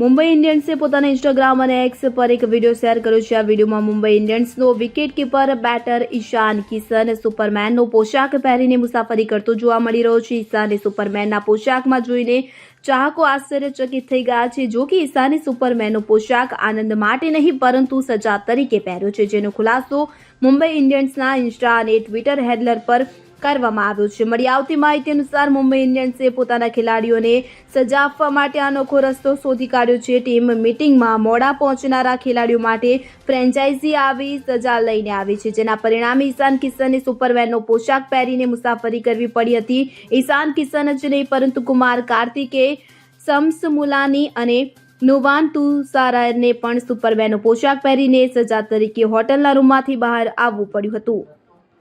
મુંબઈ ઇન્ડિયન્સે પોતાના ઇન્સ્ટાગ્રામ અને એક્સ પર એક વીડિયો શેર કર્યો છે. આ વિડીયોમાં Mumbai ઇન્ડિયન્સનો wicket keeper batter Ishan Kishan સુપરમેનનો પોશાક પહેરીને મુસાફરી કરતો જોવા મળી રહ્યો છે. ઈશાને સુપરમેનના પોશાકમાં જોઈને ચાહકો આશ્ચર્યચકિત થઈ ગયા છે. જો કે ઈશાને સુપરમેનનો પોશાક આનંદ માટે નહીં, પરંતુ સજા તરીકે પહેર્યો છે. જેનો ખુલાસો મુંબઈ ઇન્ડિયન્સના ઇન્સ્ટા અને ટ્વિટર હેન્ડલર પર કરવામાં આવ્યો છે. મળી આવતી માહિતી અનુસાર મુંબઈ ઇન્ડિયન્સે પોતાના ખેલાડીઓને સજા આપવા માટે અનોખો રસ્તો શોધી કાઢ્યો છે. ટીમ મીટિંગમાં મોડા પહોંચનારા ખેલાડીઓ માટે ફ્રેન્ચાઇઝી આવી સજા લઈને આવી છે. જેના પરિણામે ઈશાન કિશને સુપરમેનનો પોશાક પહેરીને મુસાફરી કરવી પડી હતી. ઈશાન કિશન જ નહીં, પરંતુ કુમાર કાર્તિકે સમસમુલાની અને નુવાન તુસારાયને પણ સુપરમેનનો પોશાક પહેરીને સજા તરીકે હોટલના રૂમમાંથી બહાર આવવું પડ્યું હતું.